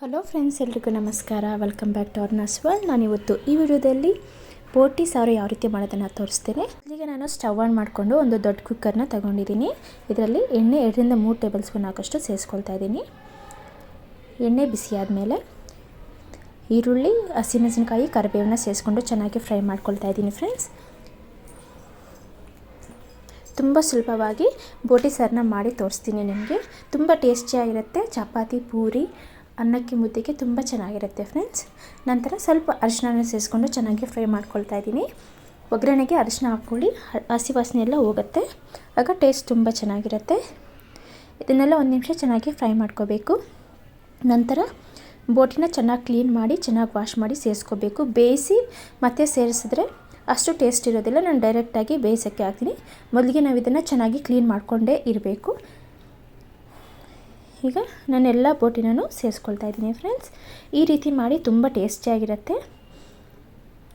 Hello friends, ಎಲ್ರಿಗೂ ನಮಸ್ಕಾರ. Welcome back to ಅರ್ನಾಸ್ ನಾನು ನಾನಿವತ್ತು ಈ ವಿಡಿಯೋದಲ್ಲಿ ಬೋಟಿ ಸಾರು ಯಾವ ರೀತಿ ಮಾಡೋದನ್ನು ತೋರಿಸ್ತೇನೆ. ಈಗ ನಾನು ಸ್ಟವ್ ಆನ್ ಮಾಡಿಕೊಂಡು ಒಂದು ದೊಡ್ಡ ಕುಕ್ಕರ್ನ ತಗೊಂಡಿದ್ದೀನಿ. ಇದರಲ್ಲಿ ಎಣ್ಣೆ ಎರಡರಿಂದ ಮೂರು ಟೇಬಲ್ ಸ್ಪೂನ್ ಹಾಕಷ್ಟು ಸೇರಿಸ್ಕೊಳ್ತಾ ಇದ್ದೀನಿ. ಎಣ್ಣೆ ಬಿಸಿ ಆದಮೇಲೆ ಈರುಳ್ಳಿ, ಹಸಿಮೆಣಸಿನಕಾಯಿ, ಕರಿಬೇವನ್ನ ಸೇರಿಸ್ಕೊಂಡು ಚೆನ್ನಾಗಿ ಫ್ರೈ ಮಾಡ್ಕೊಳ್ತಾ ಇದ್ದೀನಿ ಫ್ರೆಂಡ್ಸ್. ತುಂಬ ಸುಲಭವಾಗಿ ಬೋಟಿ ಸಾರನ್ನ ಮಾಡಿ ತೋರಿಸ್ತೀನಿ ನಿಮಗೆ. ತುಂಬ ಟೇಸ್ಟಿಯಾಗಿರುತ್ತೆ. ಚಪಾತಿ, ಪೂರಿ ಅನ್ನಕ್ಕೆ ಮುದ್ದೆಗೆ ತುಂಬ ಚೆನ್ನಾಗಿರುತ್ತೆ ಫ್ರೆಂಡ್ಸ್ ನಂತರ ಸ್ವಲ್ಪ ಅರಿಶಿನ ಸೇರಿಸ್ಕೊಂಡು ಚೆನ್ನಾಗಿ ಫ್ರೈ ಮಾಡ್ಕೊಳ್ತಾ ಇದ್ದೀನಿ. ಒಗ್ಗರಣೆಗೆ ಅರಿಶಿನ ಹಾಕ್ಕೊಳ್ಳಿ. ಹಸಿ ವಾಸನೆ ಎಲ್ಲ ಹೋಗುತ್ತೆ. ಆಗ ಟೇಸ್ಟ್ ತುಂಬ ಚೆನ್ನಾಗಿರುತ್ತೆ. ಇದನ್ನೆಲ್ಲ ಒಂದು ನಿಮಿಷ ಚೆನ್ನಾಗಿ ಫ್ರೈ ಮಾಡ್ಕೋಬೇಕು. ನಂತರ ಬೋಟಿನ ಚೆನ್ನಾಗಿ ಕ್ಲೀನ್ ಮಾಡಿ, ಚೆನ್ನಾಗಿ ವಾಶ್ ಮಾಡಿ ಸೇರಿಸ್ಕೋಬೇಕು ಬೇಯಿಸಿ ಮತ್ತೆ ಸೇರಿಸಿದ್ರೆ ಅಷ್ಟು ಟೇಸ್ಟ್ ಇರೋದಿಲ್ಲ. ನಾನು ಡೈರೆಕ್ಟಾಗಿ ಬೇಯಿಸೋಕ್ಕೆ ಹಾಕ್ತೀನಿ. ಮೊದಲಿಗೆ ನಾವು ಇದನ್ನು ಚೆನ್ನಾಗಿ ಕ್ಲೀನ್ ಮಾಡಿಕೊಂಡೇ ಇರಬೇಕು. ಈಗ ನಾನೆಲ್ಲ ಬೋಟಿನೂ ಸೇರಿಸ್ಕೊಳ್ತಾ ಇದ್ದೀನಿ ಫ್ರೆಂಡ್ಸ್ ಈ ರೀತಿ ಮಾಡಿ ತುಂಬ ಟೇಸ್ಟಿಯಾಗಿರುತ್ತೆ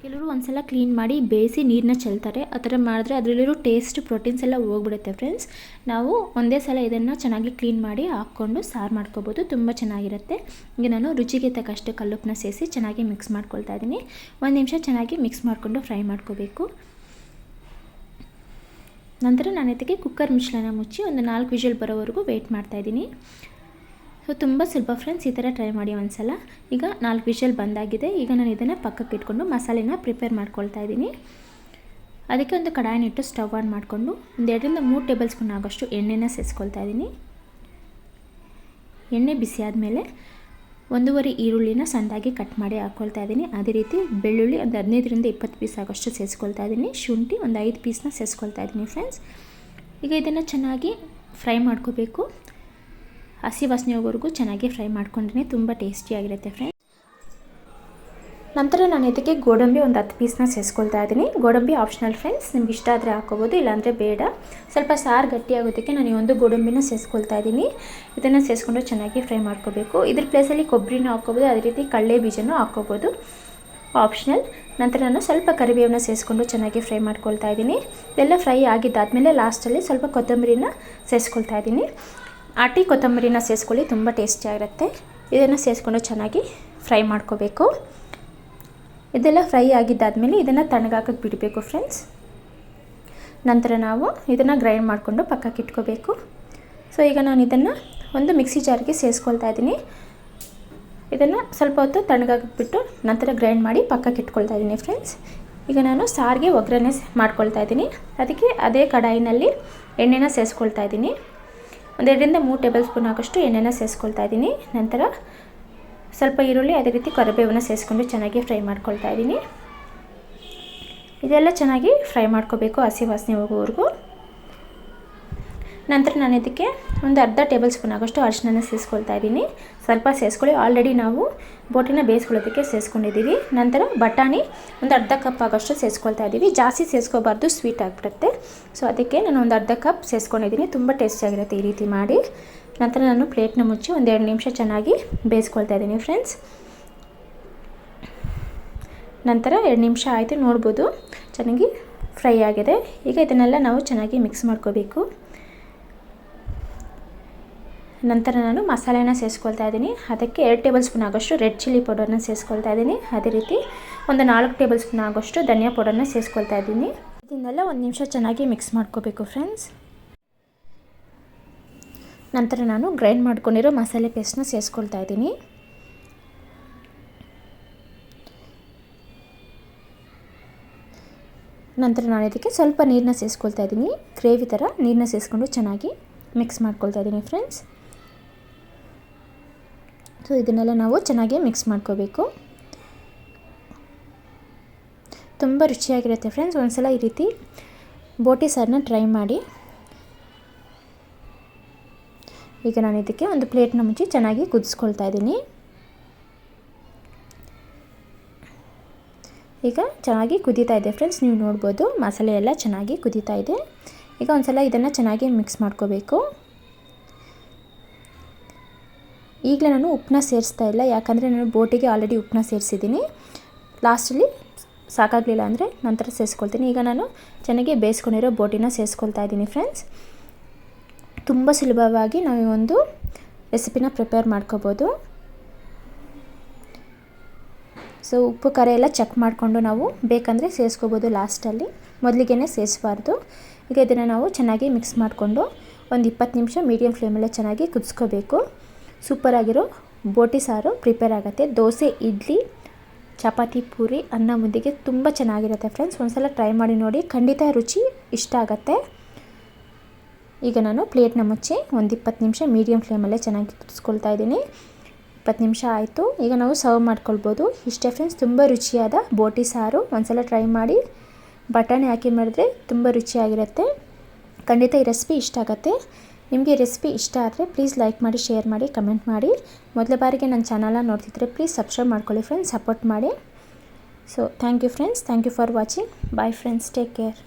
ಕೆಲವರು ಒಂದ್ಸಲ ಕ್ಲೀನ್ ಮಾಡಿ ಬೇಯಿಸಿ ನೀರನ್ನ ಚೆಲ್ತಾರೆ. ಆ ಥರ ಮಾಡಿದ್ರೆ ಅದರಲ್ಲಿರೋ ಟೇಸ್ಟ್ ಪ್ರೋಟೀನ್ಸ್ ಎಲ್ಲ ಹೋಗ್ಬಿಡುತ್ತೆ ಫ್ರೆಂಡ್ಸ್ ನಾವು ಒಂದೇ ಸಲ ಇದನ್ನು ಚೆನ್ನಾಗಿ ಕ್ಲೀನ್ ಮಾಡಿ ಹಾಕ್ಕೊಂಡು ಸಾರು ಮಾಡ್ಕೋಬೋದು. ತುಂಬ ಚೆನ್ನಾಗಿರುತ್ತೆ. ಈಗ ನಾನು ರುಚಿಗೆ ತಕ್ಕಷ್ಟು ಕಲ್ಲುಪ್ಪನ್ನ ಸೇರಿಸಿ ಚೆನ್ನಾಗಿ ಮಿಕ್ಸ್ ಮಾಡ್ಕೊಳ್ತಾ ಇದ್ದೀನಿ. ಒಂದು ನಿಮಿಷ ಚೆನ್ನಾಗಿ ಮಿಕ್ಸ್ ಮಾಡಿಕೊಂಡು ಫ್ರೈ ಮಾಡ್ಕೋಬೇಕು. ನಂತರ ನಾನು ಇದಕ್ಕೆ ಕುಕ್ಕರ್ ಮಿಶ್ರಣ ಮುಚ್ಚಿ ಒಂದು ನಾಲ್ಕು ವಿಷಲ್ ಬರೋವರೆಗೂ ವೆಯ್ಟ್ ಮಾಡ್ತಾಯಿದ್ದೀನಿ ಸೊ ತುಂಬ ಸುಲಭ ಫ್ರೆಂಡ್ಸ್ ಈ ಥರ ಟ್ರೈ ಮಾಡಿ ಒಂದ್ಸಲ. ಈಗ ನಾಲ್ಕು ವಿಷಲ್ ಬಂದಾಗಿದೆ. ಈಗ ನಾನು ಇದನ್ನು ಪಕ್ಕಕ್ಕೆ ಇಟ್ಕೊಂಡು ಮಸಾಲೆನ ಪ್ರಿಪೇರ್ ಮಾಡ್ಕೊಳ್ತಾ ಇದ್ದೀನಿ. ಅದಕ್ಕೆ ಒಂದು ಕಡಾಯಿನಿಟ್ಟು ಸ್ಟವ್ ಆನ್ ಮಾಡಿಕೊಂಡು ಒಂದು ಎರಡರಿಂದ ಮೂರು ಟೇಬಲ್ ಸ್ಪೂನ್ ಆಗೋಷ್ಟು ಎಣ್ಣೆನ ಸೇರಿಸ್ಕೊಳ್ತಾ ಇದ್ದೀನಿ. ಎಣ್ಣೆ ಬಿಸಿ ಆದಮೇಲೆ ಒಂದೂವರೆ ಈರುಳ್ಳಿನ ಸಣ್ಣದಾಗಿ ಕಟ್ ಮಾಡಿ ಹಾಕ್ಕೊಳ್ತಾ ಇದ್ದೀನಿ. ಅದೇ ರೀತಿ ಬೆಳ್ಳುಳ್ಳಿ ಒಂದು ಹದಿನೈದರಿಂದ ಇಪ್ಪತ್ತು ಪೀಸ್ ಆಗೋಷ್ಟು ಸೇರಿಸ್ಕೊಳ್ತಾ ಇದ್ದೀನಿ. ಶುಂಠಿ ಒಂದು ಐದು ಪೀಸ್ನ ಸೇರಿಸ್ಕೊಳ್ತಾ ಇದ್ದೀನಿ ಫ್ರೆಂಡ್ಸ್. ಈಗ ಇದನ್ನು ಚೆನ್ನಾಗಿ ಫ್ರೈ ಮಾಡ್ಕೋಬೇಕು. ಹಸಿ ವಾಸನೆ ಚೆನ್ನಾಗಿ ಫ್ರೈ ಮಾಡ್ಕೊಂಡ್ರೆ ತುಂಬ ಟೇಸ್ಟಿಯಾಗಿರುತ್ತೆ ಫ್ರೆಂಡ್ಸ್ ನಂತರ ನಾನು ಇದಕ್ಕೆ ಗೋಡಂಬಿ ಒಂದು ಹತ್ತು ಪೀಸ್ನ ಸೇರಿಸ್ಕೊಳ್ತಾ ಇದ್ದೀನಿ. ಗೋಡಂಬಿ ಆಪ್ಷನಲ್ ಫ್ರೆಂಡ್ಸ್ ನಿಮ್ಗೆ ಇಷ್ಟ ಆದರೆ ಹಾಕೋಬೋದು ಇಲ್ಲಾಂದರೆ ಬೇಡ. ಸ್ವಲ್ಪ ಸಾರು ಗಟ್ಟಿಯಾಗೋದಕ್ಕೆ ನಾನು ಈ ಒಂದು ಗೋಡಂಬಿನ ಸೇರಿಸ್ಕೊಳ್ತಾ ಇದ್ದೀನಿ. ಇದನ್ನು ಸೇರಿಸ್ಕೊಂಡು ಚೆನ್ನಾಗಿ ಫ್ರೈ ಮಾಡ್ಕೋಬೇಕು. ಇದ್ರ ಪ್ಲೇಸಲ್ಲಿ ಕೊಬ್ಬರಿನ ಹಾಕ್ಕೋಬೋದು, ಅದೇ ರೀತಿ ಕಡಲೆ ಬೀಜನೂ ಹಾಕ್ಕೋಬೋದು. ಆಪ್ಷನಲ್ ನಂತರ ನಾನು ಸ್ವಲ್ಪ ಕರಿಬೇವನ್ನ ಸೇರಿಸ್ಕೊಂಡು ಚೆನ್ನಾಗಿ ಫ್ರೈ ಮಾಡ್ಕೊಳ್ತಾ ಇದ್ದೀನಿ. ಎಲ್ಲ ಫ್ರೈ ಆಗಿದ್ದಾದಮೇಲೆ ಲಾಸ್ಟಲ್ಲಿ ಸ್ವಲ್ಪ ಕೊತ್ತಂಬರಿನ ಸೇರಿಸ್ಕೊಳ್ತಾ ಇದ್ದೀನಿ. ಆಟಿ ಕೊತ್ತಂಬರಿನ ಸೇರಿಸ್ಕೊಳ್ಳಿ ತುಂಬ ಟೇಸ್ಟಿಯಾಗಿರುತ್ತೆ ಇದನ್ನು ಸೇರಿಸ್ಕೊಂಡು ಚೆನ್ನಾಗಿ ಫ್ರೈ ಮಾಡ್ಕೋಬೇಕು. ಇದೆಲ್ಲ ಫ್ರೈ ಆಗಿದ್ದಾದಮೇಲೆ ಇದನ್ನು ತಣ್ಣಗಾಕಕ್ಕೆ ಬಿಡಬೇಕು ಫ್ರೆಂಡ್ಸ್ ನಂತರ ನಾವು ಇದನ್ನು ಗ್ರೈಂಡ್ ಮಾಡಿಕೊಂಡು ಪಕ್ಕಕ್ಕೆ ಇಟ್ಕೋಬೇಕು. ಸೊ ಈಗ ನಾನು ಇದನ್ನು ಒಂದು ಮಿಕ್ಸಿ ಜಾರ್ಗೆ ಸೇರಿಸ್ಕೊಳ್ತಾ ಇದ್ದೀನಿ. ಇದನ್ನು ಸ್ವಲ್ಪ ಹೊತ್ತು ತಣ್ಣಗಾಕಕ್ಕೆ ಬಿಟ್ಟು ನಂತರ ಗ್ರೈಂಡ್ ಮಾಡಿ ಪಕ್ಕಕ್ಕೆ ಇಟ್ಕೊಳ್ತಾ ಇದ್ದೀನಿ ಫ್ರೆಂಡ್ಸ್ ಈಗ ನಾನು ಸಾರಿಗೆ ಒಗ್ಗರಣೆ ಮಾಡ್ಕೊಳ್ತಾ ಇದ್ದೀನಿ. ಅದಕ್ಕೆ ಅದೇ ಕಡಾಯಿನಲ್ಲಿ ಎಣ್ಣೆನ ಸೇರಿಸ್ಕೊಳ್ತಾ ಇದ್ದೀನಿ. ಒಂದೆರಡರಿಂದ ಮೂರು ಟೇಬಲ್ ಸ್ಪೂನ್ ಆಗೋಷ್ಟು ಎಣ್ಣೆನ ಸೇರಿಸ್ಕೊಳ್ತಾ ಇದ್ದೀನಿ. ನಂತರ ಸ್ವಲ್ಪ ಈರುಳ್ಳಿ, ಅದೇ ರೀತಿ ಕರಿಬೇವನ್ನು ಸೇರಿಸ್ಕೊಂಡು ಚೆನ್ನಾಗಿ ಫ್ರೈ ಮಾಡ್ಕೊಳ್ತಾ ಇದ್ದೀನಿ. ಇದೆಲ್ಲ ಚೆನ್ನಾಗಿ ಫ್ರೈ ಮಾಡ್ಕೋಬೇಕು ಹಸಿ ವಾಸನೆ ಹೋಗೋವರೆಗೂ. ನಂತರ ನಾನು ಇದಕ್ಕೆ ಒಂದು ಅರ್ಧ ಟೇಬಲ್ ಸ್ಪೂನ್ ಆಗೋಷ್ಟು ಅರಿಶಿನ ಸೇರಿಸ್ಕೊಳ್ತಾ ಇದ್ದೀನಿ. ಸ್ವಲ್ಪ ಸೇರಿಸ್ಕೊಳ್ಳಿ ಆಲ್ರೆಡಿ ನಾವು ಬೋಟಿನ ಬೇಯಿಸ್ಕೊಳ್ಳೋದಕ್ಕೆ ಸೇರಿಸ್ಕೊಂಡಿದ್ದೀವಿ ನಂತರ ಬಟಾಣಿ ಒಂದು ಅರ್ಧ ಕಪ್ ಆಗೋಷ್ಟು ಸೇರಿಸ್ಕೊಳ್ತಾ ಇದ್ದೀವಿ. ಜಾಸ್ತಿ ಸೇರಿಸ್ಕೋಬಾರ್ದು ಸ್ವೀಟ್ ಆಗಿಬಿಡುತ್ತೆ. ಸೊ ಅದಕ್ಕೆ ನಾನು ಒಂದು ಅರ್ಧ ಕಪ್ ಸೇರಿಸ್ಕೊಂಡಿದ್ದೀನಿ ತುಂಬ ಟೇಸ್ಟಿಯಾಗಿರುತ್ತೆ ಈ ರೀತಿ ಮಾಡಿ. ನಂತರ ನಾನು ಪ್ಲೇಟ್ನ ಮುಚ್ಚಿ ಒಂದು ಎರಡು ನಿಮಿಷ ಚೆನ್ನಾಗಿ ಬೇಯಿಸ್ಕೊಳ್ತಾ ಇದ್ದೀನಿ ಫ್ರೆಂಡ್ಸ್ ನಂತರ ಎರಡು ನಿಮಿಷ ಆಯಿತು ನೋಡ್ಬೋದು. ಚೆನ್ನಾಗಿ ಫ್ರೈ ಆಗಿದೆ. ಈಗ ಇದನ್ನೆಲ್ಲ ನಾವು ಚೆನ್ನಾಗಿ ಮಿಕ್ಸ್ ಮಾಡ್ಕೋಬೇಕು. ನಂತರ ನಾನು ಮಸಾಲೆನ ಸೇರಿಸ್ಕೊಳ್ತಾ ಇದ್ದೀನಿ. ಅದಕ್ಕೆ ಎರಡು ಟೇಬಲ್ ಸ್ಪೂನ್ ಆಗೋಷ್ಟು ರೆಡ್ ಚಿಲ್ಲಿ ಪೌಡರ್ನ ಸೇರಿಸ್ಕೊಳ್ತಾ ಇದ್ದೀನಿ. ಅದೇ ರೀತಿ ಒಂದು ನಾಲ್ಕು ಟೇಬಲ್ ಸ್ಪೂನ್ ಆಗೋಷ್ಟು ಧನಿಯಾ ಪೌಡರ್ನ ಸೇರಿಸ್ಕೊಳ್ತಾ ಇದ್ದೀನಿ. ಇದನ್ನೆಲ್ಲ ಒಂದು ನಿಮಿಷ ಚೆನ್ನಾಗಿ ಮಿಕ್ಸ್ ಮಾಡ್ಕೋಬೇಕು ಫ್ರೆಂಡ್ಸ್. ನಂತರ ನಾನು ಗ್ರೈಂಡ್ ಮಾಡ್ಕೊಂಡಿರೋ ಮಸಾಲೆ ಪೇಸ್ಟ್ನ ಸೇರಿಸ್ಕೊಳ್ತಾ ಇದ್ದೀನಿ. ನಂತರ ನಾನು ಇದಕ್ಕೆ ಸ್ವಲ್ಪ ನೀರನ್ನ ಸೇರಿಸ್ಕೊಳ್ತಾ ಇದ್ದೀನಿ. ಗ್ರೇವಿ ಥರ ನೀರನ್ನ ಸೇರಿಸ್ಕೊಂಡು ಚೆನ್ನಾಗಿ ಮಿಕ್ಸ್ ಮಾಡ್ಕೊಳ್ತಾ ಇದ್ದೀನಿ ಫ್ರೆಂಡ್ಸ್. ಸೊ ಇದನ್ನೆಲ್ಲ ನಾವು ಚೆನ್ನಾಗಿ ಮಿಕ್ಸ್ ಮಾಡ್ಕೋಬೇಕು. ತುಂಬ ರುಚಿಯಾಗಿರುತ್ತೆ ಫ್ರೆಂಡ್ಸ್ ಒಂದ್ಸಲ ಈ ರೀತಿ ಬೋಟಿ ಸಾರನ್ನ ಟ್ರೈ ಮಾಡಿ. ಈಗ ನಾನು ಇದಕ್ಕೆ ಒಂದು ಪ್ಲೇಟ್ನ ಮುಚ್ಚಿ ಚೆನ್ನಾಗಿ ಕುದಿಸ್ಕೊಳ್ತಾ ಇದ್ದೀನಿ. ಈಗ ಚೆನ್ನಾಗಿ ಕುದೀತಾ ಇದೆ ಫ್ರೆಂಡ್ಸ್ ನೀವು ನೋಡ್ಬೋದು ಮಸಾಲೆ ಎಲ್ಲ ಚೆನ್ನಾಗಿ ಕುದೀತಾ ಇದೆ. ಈಗ ಒಂದು ಸಲ ಇದನ್ನು ಚೆನ್ನಾಗಿ ಮಿಕ್ಸ್ ಮಾಡ್ಕೋಬೇಕು. ಈಗಲೇ ನಾನು ಉಪ್ಪನ್ನ ಸೇರಿಸ್ತಾ ಇಲ್ಲ, ಯಾಕಂದರೆ ನಾನು ಬೋಟಿಗೆ ಆಲ್ರೆಡಿ ಉಪ್ಪನ್ನ ಸೇರಿಸಿದ್ದೀನಿ. ಲಾಸ್ಟಲ್ಲಿ ಸಾಕಾಗಲಿಲ್ಲ ಅಂದರೆ ನಂತರ ಸೇರಿಸ್ಕೊಳ್ತೀನಿ. ಈಗ ನಾನು ಚೆನ್ನಾಗಿ ಬೇಯಿಸ್ಕೊಂಡಿರೋ ಬೋಟಿನ ಸೇರಿಸ್ಕೊಳ್ತಾ ಇದ್ದೀನಿ ಫ್ರೆಂಡ್ಸ್ ತುಂಬ ಸುಲಭವಾಗಿ ನಾವು ಒಂದು ರೆಸಿಪಿನ ಪ್ರಿಪೇರ್ ಮಾಡ್ಕೋಬೋದು. ಸೊ ಉಪ್ಪು ಕರೆ ಎಲ್ಲ ಚೆಕ್ ಮಾಡಿಕೊಂಡು ನಾವು ಬೇಕಂದರೆ ಸೇರಿಸ್ಕೋಬೋದು ಲಾಸ್ಟಲ್ಲಿ ಮೊದಲಿಗೆ ಸೇರಿಸಬಾರ್ದು. ಈಗ ಇದನ್ನು ನಾವು ಚೆನ್ನಾಗಿ ಮಿಕ್ಸ್ ಮಾಡಿಕೊಂಡು ಒಂದು ಇಪ್ಪತ್ತು ನಿಮಿಷ ಮೀಡಿಯಮ್ ಫ್ಲೇಮಲ್ಲೇ ಚೆನ್ನಾಗಿ ಕುದಿಸ್ಕೋಬೇಕು. ಸೂಪರಾಗಿರೋ ಬೋಟಿ ಸಾರು ಪ್ರಿಪೇರ್ ಆಗುತ್ತೆ. ದೋಸೆ, ಇಡ್ಲಿ, ಚಪಾತಿ, ಪೂರಿ, ಅನ್ನ ಮುದ್ದೆಗೆ ತುಂಬ ಚೆನ್ನಾಗಿರುತ್ತೆ ಫ್ರೆಂಡ್ಸ್ ಒಂದ್ಸಲ ಟ್ರೈ ಮಾಡಿ ನೋಡಿ. ಖಂಡಿತ ರುಚಿ ಇಷ್ಟ ಆಗುತ್ತೆ. ಈಗ ನಾನು ಪ್ಲೇಟ್ನ ಮುಚ್ಚಿ ಒಂದು ಇಪ್ಪತ್ತು ನಿಮಿಷ ಮೀಡಿಯಮ್ ಫ್ಲೇಮಲ್ಲೇ ಚೆನ್ನಾಗಿ ಕುದಿಸ್ಕೊಳ್ತಾ ಇದ್ದೀನಿ. ಇಪ್ಪತ್ತು ನಿಮಿಷ ಆಯಿತು. ಈಗ ನಾವು ಸರ್ವ್ ಮಾಡ್ಕೊಳ್ಬೋದು. ಇಷ್ಟೇ ಫ್ರೆಂಡ್ಸ್ ತುಂಬ ರುಚಿಯಾದ ಬೋಟಿ ಸಾರು. ಒಂದ್ಸಲ ಟ್ರೈ ಮಾಡಿ. ಬಟಾಣಿ ಹಾಕಿ ಮಾಡಿದ್ರೆ ತುಂಬ ರುಚಿಯಾಗಿರುತ್ತೆ. ಖಂಡಿತ ಈ ರೆಸಿಪಿ ಇಷ್ಟ ಆಗುತ್ತೆ. ನಿಮಗೆ ರೆಸಿಪಿ ಇಷ್ಟ ಆದರೆ ಪ್ಲೀಸ್ ಲೈಕ್ ಮಾಡಿ ಶೇರ್ ಮಾಡಿ ಕಮೆಂಟ್ ಮಾಡಿ. ಮೊದಲ ಬಾರಿಗೆ ನನ್ನ ಚಾನಲ್ನ ನೋಡ್ತಿದ್ರೆ ಪ್ಲೀಸ್ ಸಬ್ಸ್ಕ್ರೈಬ್ ಮಾಡ್ಕೊಳ್ಳಿ ಫ್ರೆಂಡ್ಸ್ ಸಪೋರ್ಟ್ ಮಾಡಿ. So thank you friends thank you for watching bye friends take care